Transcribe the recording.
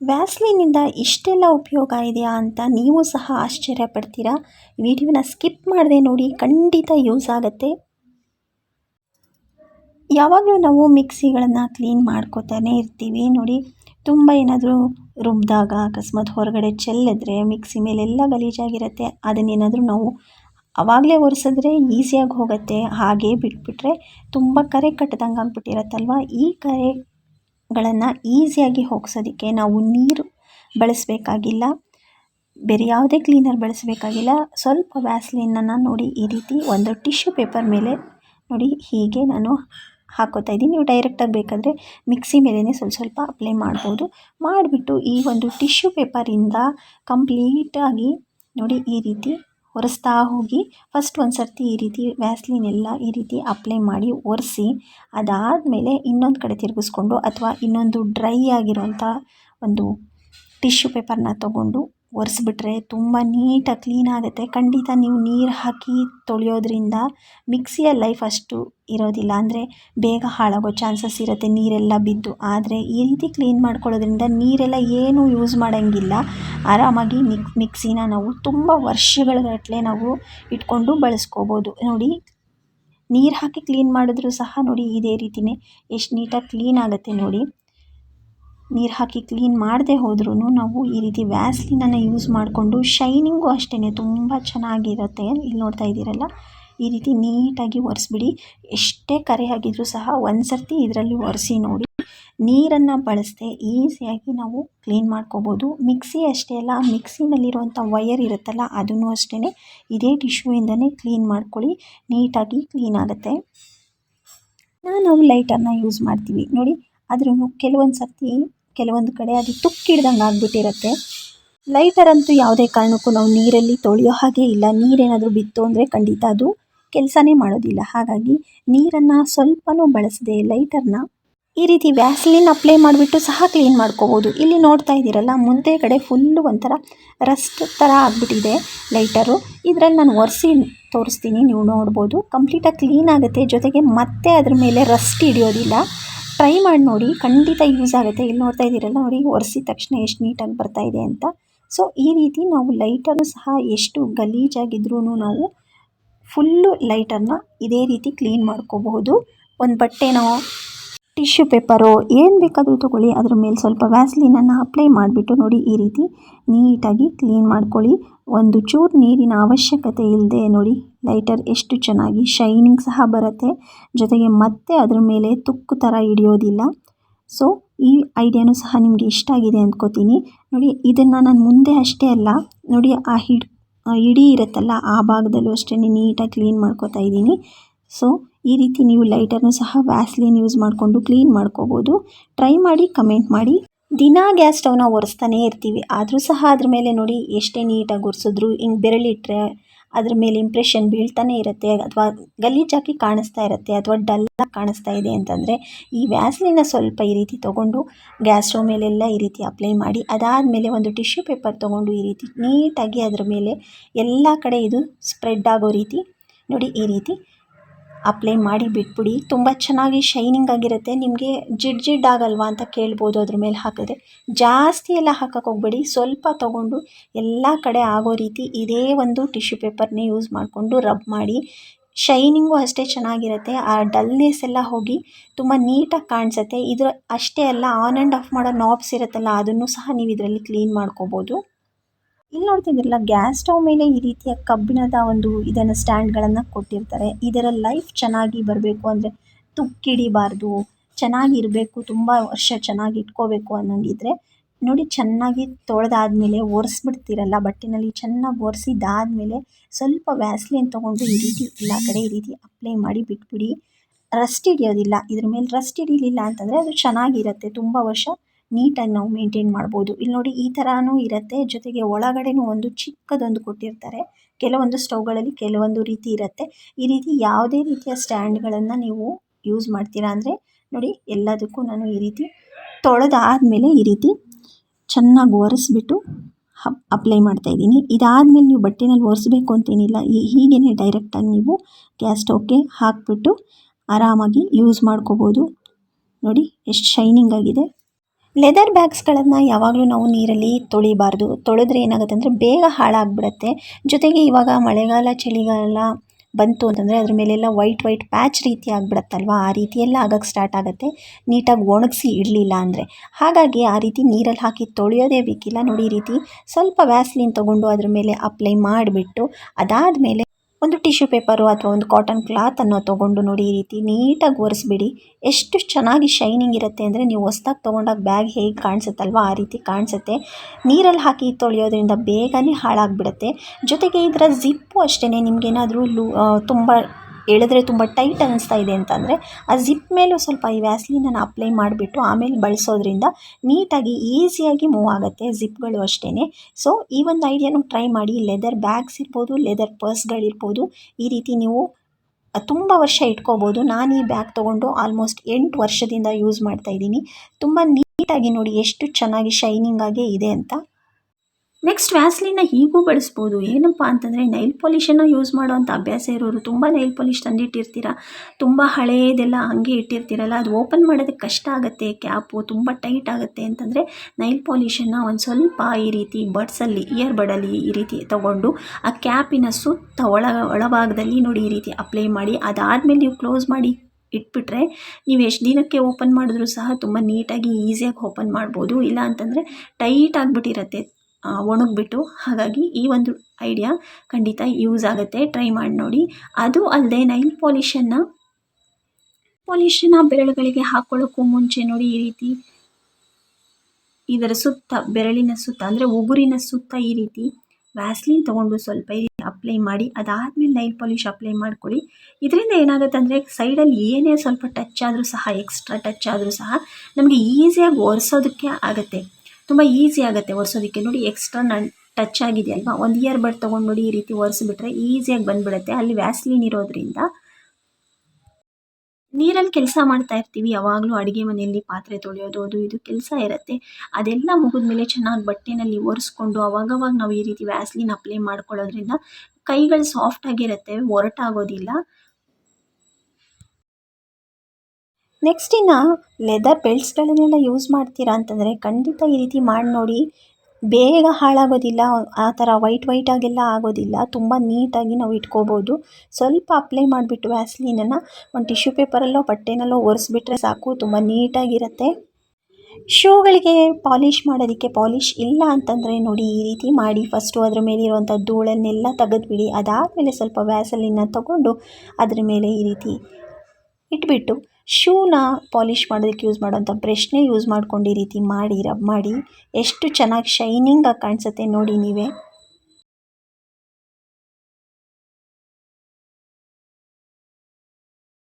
ವ್ಯಾಸ್ಲಿನಿಂದ ಇಷ್ಟೆಲ್ಲ ಉಪಯೋಗ ಇದೆಯಾ ಅಂತ ನೀವು ಸಹ ಆಶ್ಚರ್ಯ ಪಡ್ತೀರಾ? ವಿಡಿಯೋನ ಸ್ಕಿಪ್ ಮಾಡದೆ ನೋಡಿ ಖಂಡಿತ ಯೂಸ್ ಆಗುತ್ತೆ. ಯಾವಾಗಲೂ ನಾವು ಮಿಕ್ಸಿಗಳನ್ನು ಕ್ಲೀನ್ ಮಾಡ್ಕೋತಾನೆ ಇರ್ತೀವಿ. ನೋಡಿ, ತುಂಬ ಏನಾದರೂ ರುಬ್ಬಿದಾಗ ಅಕಸ್ಮಾತ್ ಹೊರಗಡೆ ಚೆಲ್ಲಿದ್ರೆ, ಮಿಕ್ಸಿ ಮೇಲೆಲ್ಲ ಗಲೀಜಾಗಿರುತ್ತೆ. ಅದನ್ನೇನಾದರೂ ನಾವು ಆವಾಗಲೇ ಒರೆಸಿದ್ರೆ ಈಸಿಯಾಗಿ ಹೋಗುತ್ತೆ. ಹಾಗೇ ಬಿಟ್ಬಿಟ್ರೆ ತುಂಬ ಕರೆ ಕಟ್ಟದಂಗೆ ಆಗ್ಬಿಟ್ಟಿರತ್ತಲ್ವ? ಈ ಕರೆಗಳನ್ನು ಈಸಿಯಾಗಿ ಹೋಗ್ಸೋದಕ್ಕೆ ನಾವು ನೀರು ಬಳಸಬೇಕಾಗಿಲ್ಲ, ಬೇರೆ ಯಾವುದೇ ಕ್ಲೀನರ್ ಬಳಸಬೇಕಾಗಿಲ್ಲ, ಸ್ವಲ್ಪ ವ್ಯಾಸ್ಲಿನನ್ನು ನೋಡಿ ಈ ರೀತಿ ಒಂದು ಟಿಶ್ಯೂ ಪೇಪರ್ ಮೇಲೆ ನೋಡಿ ಹೀಗೆ ನಾನು ಹಾಕೋತಾ ಇದ್ದೀನಿ. ನೀವು ಡೈರೆಕ್ಟಾಗಿ ಬೇಕಾದರೆ ಮಿಕ್ಸಿ ಮೇಲೇ ಸ್ವಲ್ಪ ಸ್ವಲ್ಪ ಅಪ್ಲೈ ಮಾಡ್ಬೋದು. ಮಾಡಿಬಿಟ್ಟು ಈ ಒಂದು ಟಿಶ್ಯೂ ಪೇಪರಿಂದ ಕಂಪ್ಲೀಟಾಗಿ ನೋಡಿ ಈ ರೀತಿ ಒರೆಸ್ತಾ ಹೋಗಿ ಫಸ್ಟ್ ಒಂದು ಸರ್ತಿ ಈ ರೀತಿ ವ್ಯಾಸ್ಲಿನ್ ಎಲ್ಲ ಈ ರೀತಿ ಅಪ್ಲೈ ಮಾಡಿ ಒರೆಸಿ, ಅದಾದಮೇಲೆ ಇನ್ನೊಂದು ಕಡೆ ತಿರುಗಿಸ್ಕೊಂಡು ಅಥವಾ ಇನ್ನೊಂದು ಡ್ರೈ ಆಗಿರುವಂಥ ಒಂದು ಟಿಶ್ಯೂ ಪೇಪರ್ನ ತೊಗೊಂಡು ಒರೆಸ್ಬಿಟ್ರೆ ತುಂಬ ನೀಟಾಗಿ ಕ್ಲೀನ್ ಆಗುತ್ತೆ. ಖಂಡಿತ ನೀವು ನೀರು ಹಾಕಿ ತೊಳೆಯೋದ್ರಿಂದ ಮಿಕ್ಸಿಯ ಲೈಫ್ ಅಷ್ಟು ಇರೋದಿಲ್ಲ. ಅಂದರೆ ಬೇಗ ಹಾಳಾಗೋ ಚಾನ್ಸಸ್ ಇರುತ್ತೆ ನೀರೆಲ್ಲ ಬಿದ್ದು. ಆದರೆ ಈ ರೀತಿ ಕ್ಲೀನ್ ಮಾಡ್ಕೊಳ್ಳೋದ್ರಿಂದ ನೀರೆಲ್ಲ ಏನೂ ಯೂಸ್ ಮಾಡೋಂಗಿಲ್ಲ. ಆರಾಮಾಗಿ ಮಿಕ್, ಮಿಕ್ಸಿನ ನಾವು ತುಂಬ ವರ್ಷಗಳಗಟ್ಟಲೆ ನಾವು ಇಟ್ಕೊಂಡು ಬಳಸ್ಕೋಬೋದು. ನೋಡಿ, ನೀರು ಹಾಕಿ ಕ್ಲೀನ್ ಮಾಡಿದ್ರೂ ಸಹ ನೋಡಿ ಇದೇ ರೀತಿಯೇ ಎಷ್ಟು ನೀಟಾಗಿ ಕ್ಲೀನ್ ಆಗುತ್ತೆ ನೋಡಿ. ನೀರು ಹಾಕಿ ಕ್ಲೀನ್ ಮಾಡದೆ ಹೋದ್ರೂ ನಾವು ಈ ರೀತಿ ವ್ಯಾಸ್ಲಿನನ್ನು ಯೂಸ್ ಮಾಡಿಕೊಂಡು ಶೈನಿಂಗು ಅಷ್ಟೇ ತುಂಬ ಚೆನ್ನಾಗಿರುತ್ತೆ. ಇಲ್ಲಿ ನೋಡ್ತಾ ಇದ್ದೀರಲ್ಲ? ಈ ರೀತಿ ನೀಟಾಗಿ ಒರೆಸ್ಬಿಡಿ. ಎಷ್ಟೇ ಕರೆ ಆಗಿದ್ರೂ ಸಹ ಒಂದು ಸರ್ತಿ ಇದರಲ್ಲಿ ಒರೆಸಿ ನೋಡಿ. ನೀರನ್ನು ಬಳಸದೆ ಈಸಿಯಾಗಿ ನಾವು ಕ್ಲೀನ್ ಮಾಡ್ಕೋಬೋದು. ಮಿಕ್ಸಿ ಅಷ್ಟೇ ಅಲ್ಲ ಮಿಕ್ಸಿನಲ್ಲಿರುವಂಥ ವಯರ್ ಇರುತ್ತಲ್ಲ, ಅದನ್ನು ಅಷ್ಟೇ ಇದೇ ಟಿಶ್ಯೂಯಿಂದನೇ ಕ್ಲೀನ್ ಮಾಡ್ಕೊಳ್ಳಿ. ನೀಟಾಗಿ ಕ್ಲೀನ್ ಆಗುತ್ತೆ. ನಾವು ಲೈಟರ್ನ ಯೂಸ್ ಮಾಡ್ತೀವಿ. ನೋಡಿ ಆದ್ರೂ ಕೆಲವೊಂದು ಸರ್ತಿ ಕೆಲವೊಂದು ಕಡೆ ಅದು ತುಕ್ಕಿಡ್ದಂಗೆ ಆಗಿಬಿಟ್ಟಿರುತ್ತೆ. ಲೈಟರ್ ಅಂತೂ ಯಾವುದೇ ಕಾರಣಕ್ಕೂ ನಾವು ನೀರಲ್ಲಿ ತೊಳೆಯೋ ಹಾಗೆ ಇಲ್ಲ. ನೀರೇನಾದರೂ ಬಿತ್ತು ಅಂದರೆ ಖಂಡಿತ ಅದು ಕೆಲಸನೇ ಮಾಡೋದಿಲ್ಲ. ಹಾಗಾಗಿ ನೀರನ್ನು ಸ್ವಲ್ಪನೂ ಬಳಸದೆ ಲೈಟರ್ನ ಈ ರೀತಿ ವ್ಯಾಸ್ಲಿನ್ ಅಪ್ಲೈ ಮಾಡಿಬಿಟ್ಟು ಸಹ ಕ್ಲೀನ್ ಮಾಡ್ಕೋಬೋದು. ಇಲ್ಲಿ ನೋಡ್ತಾ ಇದ್ದೀರಲ್ಲ, ಮುಂದೆ ಕಡೆ ಫುಲ್ಲು ಒಂಥರ ರಸ್ಟ್ ಥರ ಆಗಿಬಿಟ್ಟಿದೆ ಲೈಟರು ಇದರಲ್ಲಿ ನಾನು ಒರೆಸಿ ತೋರಿಸ್ತೀನಿ, ನೀವು ನೋಡ್ಬೋದು. ಕಂಪ್ಲೀಟಾಗಿ ಕ್ಲೀನ್ ಆಗುತ್ತೆ. ಜೊತೆಗೆ ಮತ್ತೆ ಅದ್ರ ಮೇಲೆ ರಸ್ಟ್ ಹಿಡಿಯೋದಿಲ್ಲ. ಟ್ರೈ ಮಾಡಿ ನೋಡಿ. ಖಂಡಿತ ಯೂಸ್ ಆಗುತ್ತೆ. ಇಲ್ಲಿ ನೋಡ್ತಾ ಇದ್ದೀರಲ್ಲ ನೋಡಿ ಒರೆಸಿದ ತಕ್ಷಣ ಎಷ್ಟು ನೀಟಾಗಿ ಬರ್ತಾ ಇದೆ ಅಂತ. ಸೊ ಈ ರೀತಿ ನಾವು ಲೈಟರು ಸಹ ಎಷ್ಟು ಗಲೀಜಾಗಿದ್ರೂ ನಾವು ಫುಲ್ಲು ಲೈಟರ್ನ ಇದೇ ರೀತಿ ಕ್ಲೀನ್ ಮಾಡ್ಕೋಬಹುದು. ಒಂದು ಬಟ್ಟೆನೋ ಟಿಶ್ಯೂ ಪೇಪರು ಏನು ಬೇಕಾದರೂ ತೊಗೊಳ್ಳಿ. ಅದ್ರ ಮೇಲೆ ಸ್ವಲ್ಪ ವ್ಯಾಸ್ಲಿನನ್ನು ಅಪ್ಲೈ ಮಾಡಿಬಿಟ್ಟು ನೋಡಿ ಈ ರೀತಿ ನೀಟಾಗಿ ಕ್ಲೀನ್ ಮಾಡ್ಕೊಳ್ಳಿ. ಒಂದು ಚೂರು ನೀರಿನ ಅವಶ್ಯಕತೆ ಇಲ್ಲದೆ ನೋಡಿ ಲೈಟರ್ ಎಷ್ಟು ಚೆನ್ನಾಗಿ ಶೈನಿಂಗ್ ಸಹ ಬರುತ್ತೆ. ಜೊತೆಗೆ ಮತ್ತೆ ಅದ್ರ ಮೇಲೆ ತುಕ್ಕು ಥರ ಹಿಡಿಯೋದಿಲ್ಲ. ಸೊ ಈ ಐಡಿಯಾನು ಸಹ ನಿಮಗೆ ಇಷ್ಟ ಆಗಿದೆ ಅಂದ್ಕೋತೀನಿ ನೋಡಿ, ಇದನ್ನು ನಾನು ಮುಂದೆ ಅಷ್ಟೇ ಅಲ್ಲ, ನೋಡಿ ಆ ಹಿಡ್ ಇಡೀ ಇರುತ್ತಲ್ಲ, ಆ ಭಾಗದಲ್ಲೂ ಅಷ್ಟೇ ನೀಟಾಗಿ ಕ್ಲೀನ್ ಮಾಡ್ಕೋತಾ ಇದ್ದೀನಿ. ಸೊ ಈ ರೀತಿ ನೀವು ಲೈಟರ್ನು ಸಹ ವ್ಯಾಸ್ಲಿನ್ ಯೂಸ್ ಮಾಡಿಕೊಂಡು ಕ್ಲೀನ್ ಮಾಡ್ಕೋಬೋದು. ಟ್ರೈ ಮಾಡಿ, ಕಮೆಂಟ್ ಮಾಡಿ. ದಿನ ಗ್ಯಾಸ್ ಸ್ಟವ್ನ ಒರೆಸ್ತಾನೆ ಇರ್ತೀವಿ. ಆದರೂ ಸಹ ಅದ್ರ ಮೇಲೆ ನೋಡಿ ಎಷ್ಟೇ ನೀಟಾಗಿ ಒರೆಸಿದ್ರು ಹಿಂಗೆ ಬೆರಳಿಟ್ರೆ ಅದ್ರ ಮೇಲೆ ಇಂಪ್ರೆಷನ್ ಬೀಳ್ತಾನೆ ಇರುತ್ತೆ ಅಥವಾ ಗಲೀಜಾಕಿ ಕಾಣಿಸ್ತಾ ಇರುತ್ತೆ ಅಥವಾ ಡಲ್ಲಾಗಿ ಕಾಣಿಸ್ತಾ ಇದೆ ಅಂತಂದರೆ ಈ ವ್ಯಾಸ್ಲಿನ ಸ್ವಲ್ಪ ಈ ರೀತಿ ತೊಗೊಂಡು ಗ್ಯಾಸ್ ಸ್ಟವ್ ಮೇಲೆಲ್ಲ ಈ ರೀತಿ ಅಪ್ಲೈ ಮಾಡಿ, ಅದಾದಮೇಲೆ ಒಂದು ಟಿಶ್ಯೂ ಪೇಪರ್ ತೊಗೊಂಡು ಈ ರೀತಿ ನೀಟಾಗಿ ಅದ್ರ ಮೇಲೆ ಎಲ್ಲ ಕಡೆ ಇದು ಸ್ಪ್ರೆಡ್ ಆಗೋ ರೀತಿ ನೋಡಿ ಈ ರೀತಿ ಅಪ್ಲೈ ಮಾಡಿ ಬಿಟ್ಬಿಡಿ. ತುಂಬ ಚೆನ್ನಾಗಿ ಶೈನಿಂಗ್ ಆಗಿರುತ್ತೆ. ನಿಮಗೆ ಜಿಡ್ ಜಿಡ್ ಆಗಲ್ವಾ ಅಂತ ಕೇಳ್ಬೋದು ಅದ್ರ ಮೇಲೆ ಹಾಕಿದ್ರೆ. ಜಾಸ್ತಿ ಎಲ್ಲ ಹಾಕಕ್ಕೆ ಹೋಗಬೇಡಿ. ಸ್ವಲ್ಪ ತೊಗೊಂಡು ಎಲ್ಲ ಕಡೆ ಆಗೋ ರೀತಿ ಇದೇ ಒಂದು ಟಿಶ್ಯೂ ಪೇಪರ್ನೇ ಯೂಸ್ ಮಾಡಿಕೊಂಡು ರಬ್ ಮಾಡಿ. ಶೈನಿಂಗು ಅಷ್ಟೇ ಚೆನ್ನಾಗಿರುತ್ತೆ. ಆ ಡಲ್ನೆಸ್ ಎಲ್ಲ ಹೋಗಿ ತುಂಬ ನೀಟಾಗಿ ಕಾಣಿಸುತ್ತೆ. ಇದರ ಅಷ್ಟೇ ಅಲ್ಲ ಆನ್ ಆ್ಯಂಡ್ ಆಫ್ ಮಾಡೋ ನಾಬ್ಸ್ ಇರುತ್ತಲ್ಲ, ಅದನ್ನು ಸಹ ನೀವು ಇದರಲ್ಲಿ ಕ್ಲೀನ್ ಮಾಡ್ಕೋಬೋದು. ಇಲ್ಲಿ ನೋಡ್ತಿದ್ದೀರಲ್ಲ ಗ್ಯಾಸ್ ಸ್ಟವ್ ಮೇಲೆ ಈ ರೀತಿಯ ಕಬ್ಬಿಣದ ಒಂದು ಇದನ್ನು ಸ್ಟ್ಯಾಂಡ್ಗಳನ್ನು ಕೊಟ್ಟಿರ್ತಾರೆ. ಇದರ ಲೈಫ್ ಚೆನ್ನಾಗಿ ಬರಬೇಕು ಅಂದರೆ ತುಕ್ಕಿಡಿಬಾರ್ದು ಚೆನ್ನಾಗಿರಬೇಕು ತುಂಬ ವರ್ಷ ಚೆನ್ನಾಗಿ ಇಟ್ಕೋಬೇಕು ಅನ್ನೋಂಗಿದ್ರೆ, ನೋಡಿ ಚೆನ್ನಾಗಿ ತೊಳೆದಾದ್ಮೇಲೆ ಒರೆಸ್ಬಿಡ್ತೀರಲ್ಲ, ಬಟ್ಟೆನಲ್ಲಿ ಚೆನ್ನಾಗಿ ಒರೆಸಿದಾದ್ಮೇಲೆ ಸ್ವಲ್ಪ ವ್ಯಾಸ್ಲಿನ್ ತೊಗೊಂಡು ಈ ರೀತಿ ಎಲ್ಲ ಕಡೆ ಈ ರೀತಿ ಅಪ್ಲೈ ಮಾಡಿ ಬಿಟ್ಬಿಡಿ. ರಸ್ಟ್ ಹಿಡಿಯೋದಿಲ್ಲ. ಇದ್ರ ಮೇಲೆ ರಸ್ಟ್ ಹಿಡಿಲಿಲ್ಲ ಅಂತಂದರೆ ಅದು ಚೆನ್ನಾಗಿರುತ್ತೆ. ತುಂಬ ವರ್ಷ ನೀಟಾಗಿ ನಾವು ಮೇಂಟೈನ್ ಮಾಡ್ಬೋದು. ಇಲ್ಲಿ ನೋಡಿ ಈ ಥರನೂ ಇರುತ್ತೆ. ಜೊತೆಗೆ ಒಳಗಡೆನೂ ಒಂದು ಚಿಕ್ಕದೊಂದು ಕೊಟ್ಟಿರ್ತಾರೆ. ಕೆಲವೊಂದು ಸ್ಟವ್ಗಳಲ್ಲಿ ಕೆಲವೊಂದು ರೀತಿ ಇರುತ್ತೆ. ಈ ರೀತಿ ಯಾವುದೇ ರೀತಿಯ ಸ್ಟ್ಯಾಂಡ್ಗಳನ್ನು ನೀವು ಯೂಸ್ ಮಾಡ್ತೀರಾ ಅಂದರೆ, ನೋಡಿ ಎಲ್ಲದಕ್ಕೂ ನಾನು ಈ ರೀತಿ ತೊಳೆದಾದಮೇಲೆ ಈ ರೀತಿ ಚೆನ್ನಾಗಿ ಒರೆಸ್ಬಿಟ್ಟು ಅಪ್ಲೈ ಅಪ್ಲೈ ಮಾಡ್ತಾಯಿದ್ದೀನಿ ಇದಾದಮೇಲೆ ನೀವು ಬಟ್ಟೆನಲ್ಲಿ ಒರೆಸ್ಬೇಕು ಅಂತೇನಿಲ್ಲ ಈ ಹೀಗೇ ಡೈರೆಕ್ಟಾಗಿ ನೀವು ಗ್ಯಾಸ್ ಸ್ಟೌವ್ಗೆ ಹಾಕಿಬಿಟ್ಟು ಆರಾಮಾಗಿ ಯೂಸ್ ಮಾಡ್ಕೋಬೋದು. ನೋಡಿ ಎಷ್ಟು ಶೈನಿಂಗ್ ಆಗಿದೆ. ಲೆದರ್ ಬ್ಯಾಗ್ಸ್ಗಳನ್ನು ಯಾವಾಗಲೂ ನಾವು ನೀರಲ್ಲಿ ತೊಳಿಬಾರ್ದು. ತೊಳೆದ್ರೆ ಏನಾಗುತ್ತೆ ಅಂದರೆ ಬೇಗ ಹಾಳಾಗ್ಬಿಡುತ್ತೆ. ಜೊತೆಗೆ ಇವಾಗ ಮಳೆಗಾಲ, ಚಳಿಗಾಲ ಬಂತು ಅಂತಂದರೆ ಅದ್ರ ಮೇಲೆಲ್ಲ ವೈಟ್ ವೈಟ್ ಪ್ಯಾಚ್ ರೀತಿ ಆಗಿಬಿಡತ್ತಲ್ವ? ಆ ರೀತಿ ಎಲ್ಲ ಆಗಕ್ಕೆ ಸ್ಟಾರ್ಟ್ ಆಗುತ್ತೆ. ನೀಟಾಗಿ ಒಣಗಿಸಿ ಇಡಲಿಲ್ಲ ಅಂದರೆ. ಹಾಗಾಗಿ ಆ ರೀತಿ ನೀರಲ್ಲಿ ಹಾಕಿ ತೊಳೆಯೋದೇ ಬೇಕಿಲ್ಲ. ನೋಡಿ ರೀತಿ ಸ್ವಲ್ಪ ವ್ಯಾಸ್ಲಿನ್ ತೊಗೊಂಡು ಅದ್ರ ಮೇಲೆ ಅಪ್ಲೈ ಮಾಡಿಬಿಟ್ಟು ಅದಾದಮೇಲೆ ಒಂದು ಟಿಶ್ಯೂ ಪೇಪರು ಅಥವಾ ಒಂದು ಕಾಟನ್ ಕ್ಲಾತನ್ನು ತೊಗೊಂಡು ನೋಡಿ ಈ ರೀತಿ ನೀಟಾಗಿ ಒರೆಸ್ಬಿಡಿ. ಎಷ್ಟು ಚೆನ್ನಾಗಿ ಶೈನಿಂಗ್ ಇರುತ್ತೆ ಅಂದರೆ ನೀವು ಹೊಸ್ದಾಗಿ ತೊಗೊಂಡಾಗ ಬ್ಯಾಗ್ ಹೇಗೆ ಕಾಣಿಸುತ್ತಲ್ವ ಆ ರೀತಿ ಕಾಣಿಸುತ್ತೆ. ನೀರಲ್ಲಿ ಹಾಕಿ ತೊಳೆಯೋದ್ರಿಂದ ಬೇಗನೆ ಹಾಳಾಗಿಬಿಡುತ್ತೆ. ಜೊತೆಗೆ ಇದರ ಜಿಪ್ಪು ಅಷ್ಟೇ ನಿಮಗೇನಾದರೂ ಲೂ ತುಂಬ ಎಳೆದ್ರೆ ತುಂಬ ಟೈಟ್ ಅನ್ನಿಸ್ತಾ ಇದೆ ಅಂತಂದರೆ, ಆ ಜಿಪ್ ಮೇಲೂ ಸ್ವಲ್ಪ ಈ ವ್ಯಾಸ್ಲಿನನ್ನು ಅಪ್ಲೈ ಮಾಡಿಬಿಟ್ಟು ಆಮೇಲೆ ಬಳಸೋದ್ರಿಂದ ನೀಟಾಗಿ ಈಸಿಯಾಗಿ ಮೂವ್ ಆಗುತ್ತೆ ಜಿಪ್ಗಳು ಅಷ್ಟೇ ಸೊ ಈ ಒಂದು ಐಡಿಯಾನು ಟ್ರೈ ಮಾಡಿ ಲೆದರ್ ಬ್ಯಾಗ್ಸ್ ಇರ್ಬೋದು ಲೆದರ್ ಪರ್ಸ್ಗಳಿರ್ಬೋದು ಈ ರೀತಿ ನೀವು ತುಂಬ ವರ್ಷ ಇಟ್ಕೋಬೋದು. ನಾನು ಈ ಬ್ಯಾಗ್ ತೊಗೊಂಡು ಆಲ್ಮೋಸ್ಟ್ ಎಂಟು ವರ್ಷದಿಂದ ಯೂಸ್ ಮಾಡ್ತಾ ಇದ್ದೀನಿ. ತುಂಬ ನೀಟಾಗಿ ನೋಡಿ ಎಷ್ಟು ಚೆನ್ನಾಗಿ ಶೈನಿಂಗ್ ಆಗೇ ಇದೆ ಅಂತ. ನೆಕ್ಸ್ಟ್ ವ್ಯಾಸ್ಲಿನ ಹೀಗೂ ಬಳಸ್ಬೋದು. ಏನಪ್ಪ ಅಂತಂದರೆ ನೈಲ್ ಪಾಲಿಷನ್ನು ಯೂಸ್ ಮಾಡೋವಂಥ ಅಭ್ಯಾಸ ಇರೋರು ತುಂಬ ನೈಲ್ ಪಾಲಿಷ್ ತಂದಿಟ್ಟಿರ್ತೀರ? ತುಂಬ ಹಳೆಯದೆಲ್ಲ ಹಾಗೆ ಇಟ್ಟಿರ್ತೀರಲ್ಲ, ಅದು ಓಪನ್ ಮಾಡೋದಕ್ಕೆ ಕಷ್ಟ ಆಗುತ್ತೆ ಕ್ಯಾಪು ತುಂಬ ಟೈಟ್ ಆಗುತ್ತೆ ಅಂತಂದರೆ ನೈಲ್ ಪಾಲಿಷನ್ನು ಒಂದು ಸ್ವಲ್ಪ ಈ ರೀತಿ ಬಡ್ಸಲ್ಲಿ ಇಯರ್ ಬಡಲ್ಲಿ ಈ ರೀತಿ ತೊಗೊಂಡು, ಆ ಕ್ಯಾಪಿನ ಸುತ್ತ ಒಳ, ಒಳಭಾಗದಲ್ಲಿ ನೋಡಿ ಈ ರೀತಿ ಅಪ್ಲೈ ಮಾಡಿ, ಅದಾದಮೇಲೆ ನೀವು ಕ್ಲೋಸ್ ಮಾಡಿ ಇಟ್ಬಿಟ್ರೆ, ನೀವು ಎಷ್ಟು ದಿನಕ್ಕೆ ಓಪನ್ ಮಾಡಿದ್ರೂ ಸಹ ತುಂಬ ನೀಟಾಗಿ ಈಸಿಯಾಗಿ ಓಪನ್ ಮಾಡ್ಬೋದು. ಇಲ್ಲ ಅಂತಂದರೆ ಟೈಟ್ ಆಗಿಬಿಟ್ಟಿರತ್ತೆ. ಒಣಗಿಬಿಟ್ಟು. ಹಾಗಾಗಿ ಈ ಒಂದು ಐಡಿಯಾ ಖಂಡಿತ ಯೂಸ್ ಆಗುತ್ತೆ. ಟ್ರೈ ಮಾಡಿ ನೋಡಿ. ಅದು ಅಲ್ಲದೆ ನೈಲ್ ಪಾಲಿಷನ್ನು ಪಾಲಿಷನ್ನು ಬೆರಳುಗಳಿಗೆ ಹಾಕ್ಕೊಳ್ಳೋಕ್ಕೂ ಮುಂಚೆ ನೋಡಿ ಈ ರೀತಿ. ಇದರ ಸುತ್ತ, ಬೆರಳಿನ ಸುತ್ತ ಅಂದರೆ ಉಗುರಿನ ಸುತ್ತ ಈ ರೀತಿ ವ್ಯಾಸ್ಲಿನ್ ತೊಗೊಂಡು ಸ್ವಲ್ಪ ಅಪ್ಲೈ ಮಾಡಿ, ಅದಾದಮೇಲೆ ನೈಲ್ ಪಾಲಿಷ್ ಅಪ್ಲೈ ಮಾಡ್ಕೊಳ್ಳಿ. ಇದರಿಂದ ಏನಾಗುತ್ತೆ ಅಂದರೆ ಸೈಡಲ್ಲಿ ಏನೇ ಸ್ವಲ್ಪ ಟಚ್ ಆದರೂ ಸಹ ಎಕ್ಸ್ಟ್ರಾ ಟಚ್ ಆದರೂ ಸಹ ನಮಗೆ ಈಸಿಯಾಗಿ ಒರೆಸೋದಕ್ಕೆ ಆಗುತ್ತೆ. ತುಂಬ ಈಸಿ ಆಗುತ್ತೆ ಒರೆಸೋದಕ್ಕೆ. ನೋಡಿ ಎಕ್ಸ್ಟ್ರಾ ನಾನು ಟಚ್ ಆಗಿದೆ ಅಲ್ವಾ? ಒಂದು ಇಯರ್ ಬಡ್ ತೊಗೊಂಡು ನೋಡಿ ಈ ರೀತಿ ಒರೆಸಿಬಿಟ್ರೆ ಈಸಿಯಾಗಿ ಬಂದುಬಿಡುತ್ತೆ. ಅಲ್ಲಿ ವ್ಯಾಸ್ಲಿನ್ ಇರೋದ್ರಿಂದ ನೀರಲ್ಲಿ ಕೆಲಸ ಮಾಡ್ತಾ ಇರ್ತೀವಿ. ಯಾವಾಗಲೂ ಅಡುಗೆ ಮನೆಯಲ್ಲಿ ಪಾತ್ರೆ ತೊಳೆಯೋದು, ಅದು ಇದು ಕೆಲಸ ಇರುತ್ತೆ. ಅದೆಲ್ಲ ಮುಗಿದ್ಮೇಲೆ ಚೆನ್ನಾಗಿ ಬಟ್ಟೆನಲ್ಲಿ ಒರೆಸ್ಕೊಂಡು ಅವಾಗವಾಗ ನಾವು ಈ ರೀತಿ ವ್ಯಾಸ್ಲಿನ್ ಅಪ್ಲೈ ಮಾಡ್ಕೊಳ್ಳೋದ್ರಿಂದ ಕೈಗಳು ಸಾಫ್ಟಾಗಿರುತ್ತೆ ಒರಟಾಗೋದಿಲ್ಲ. ನೆಕ್ಸ್ಟ್ ಇನ್ನು ಲೆದರ್ ಬೆಲ್ಟ್ಸ್ಗಳನ್ನೆಲ್ಲ ಯೂಸ್ ಮಾಡ್ತೀರಾ ಅಂತಂದರೆ ಖಂಡಿತ ಈ ರೀತಿ ಮಾಡಿ ನೋಡಿ. ಬೇಗ ಹಾಳಾಗೋದಿಲ್ಲ, ಆ ಥರ ವೈಟ್ ವೈಟಾಗೆಲ್ಲ ಆಗೋದಿಲ್ಲ. ತುಂಬ ನೀಟಾಗಿ ನಾವು ಇಟ್ಕೋಬೋದು. ಸ್ವಲ್ಪ ಅಪ್ಲೈ ಮಾಡಿಬಿಟ್ಟು ವ್ಯಾಸ್ಲೀನನ್ನು ಒಂದು ಟಿಶ್ಯೂ ಪೇಪರಲ್ಲೋ ಬಟ್ಟೆನಲ್ಲೋ ಒರೆಸ್ಬಿಟ್ರೆ ಸಾಕು, ತುಂಬ ನೀಟಾಗಿರುತ್ತೆ ಶೂಗಳಿಗೆ ಪಾಲಿಷ್ ಮಾಡೋದಕ್ಕೆ ಪಾಲಿಷ್ ಇಲ್ಲ ಅಂತಂದರೆ ನೋಡಿ ಈ ರೀತಿ ಮಾಡಿ. ಫಸ್ಟು ಅದ್ರ ಮೇಲೆ ಇರುವಂಥ ಧೂಳನ್ನೆಲ್ಲ ತೆಗೆದ್ಬಿಡಿ. ಅದಾದಮೇಲೆ ಸ್ವಲ್ಪ ವ್ಯಾಸಲಿನ ತಗೊಂಡು ಅದ್ರ ಮೇಲೆ ಈ ರೀತಿ ಇಟ್ಬಿಟ್ಟು ಶೂನ ಪಾಲಿಷ್ ಮಾಡೋದಕ್ಕೆ ಯೂಸ್ ಮಾಡೋಂಥ ಬ್ರಷ್ನೇ ಯೂಸ್ ಮಾಡ್ಕೊಂಡು ಈ ರೀತಿ ಮಾಡಿ, ರಬ್ ಮಾಡಿ, ಎಷ್ಟು ಚೆನ್ನಾಗಿ ಶೈನಿಂಗಾಗಿ ಕಾಣಿಸುತ್ತೆ ನೋಡಿ ನೀವೇ.